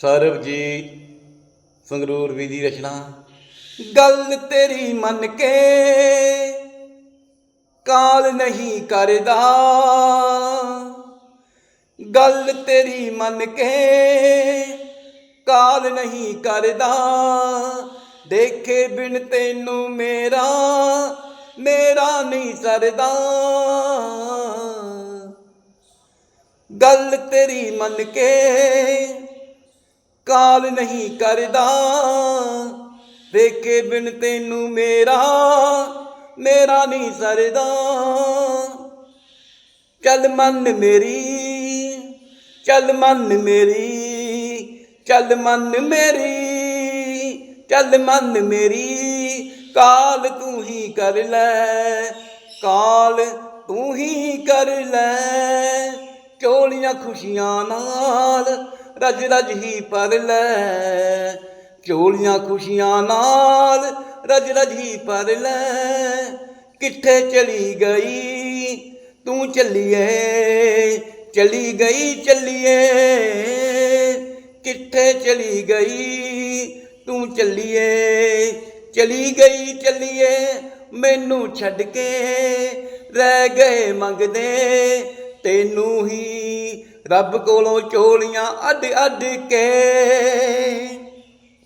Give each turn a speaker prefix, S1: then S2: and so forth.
S1: ਸਰਬਜੀਤ ਸੰਗਰੂਰ ਵੀ ਦੀ ਰਚਨਾ। ਗੱਲ ਤੇਰੀ ਮੰਨ ਕੇ ਕਾਲ ਨਹੀਂ ਕਰਦਾ। ਗੱਲ ਤੇਰੀ ਮੰਨ ਕੇ ਕਾਲ ਨਹੀਂ ਕਰਦਾ। ਦੇਖੇ ਬਿਨ ਤੈਨੂੰ ਮੇਰਾ ਮੇਰਾ ਨਹੀਂ ਸਰਦਾ। ਗੱਲ ਤੇਰੀ ਮੰਨ ਕੇ ਕਾਲ ਨਹੀਂ ਕਰਦਾ। ਦੇਖੇ ਬਿਨ ਤੈਨੂੰ ਮੇਰਾ ਮੇਰਾ ਨਹੀਂ ਸਰਦਾ। ਚੱਲ ਮਨ ਮੇਰੀ, ਚੱਲ ਮਨ ਮੇਰੀ, ਚੱਲ ਮਨ ਮੇਰੀ, ਚੱਲ ਮਨ ਮੇਰੀ, ਕਾਲ ਤੂੰ ਹੀ ਕਰ ਲੈ, ਕਾਲ ਤੂੰ ਹੀ ਕਰ ਲੈ। ਚੋਲੀਆਂ ਖੁਸ਼ੀਆਂ ਨਾਲ ਰਜ ਰਜ ਹੀ ਪਰ ਲੈ। ਚੋਲੀਆਂ ਖੁਸ਼ੀਆਂ ਨਾਲ ਰਜ ਰਜ ਹੀ ਪਰ ਲੈ। ਕਿੱਥੇ ਚਲੀ ਗਈ? ਤੂੰ ਚੱਲੀਏ, ਚਲੀ ਗਈ, ਚੱਲੀਏ। ਕਿੱਥੇ ਚਲੀ ਗਈ? ਤੂੰ ਚੱਲੀਏ, ਚਲੀ ਗਈ, ਚੱਲੀਏ। ਮੈਨੂੰ ਛੱਡ ਕੇ ਰਹਿ ਗਏ ਮੰਗਦੇ, ਤੈਨੂੰ ਹੀ ਰੱਬ ਕੋਲੋਂ ਚੋਲੀਆਂ ਅੱਡ ਅੱਡ ਕੇ।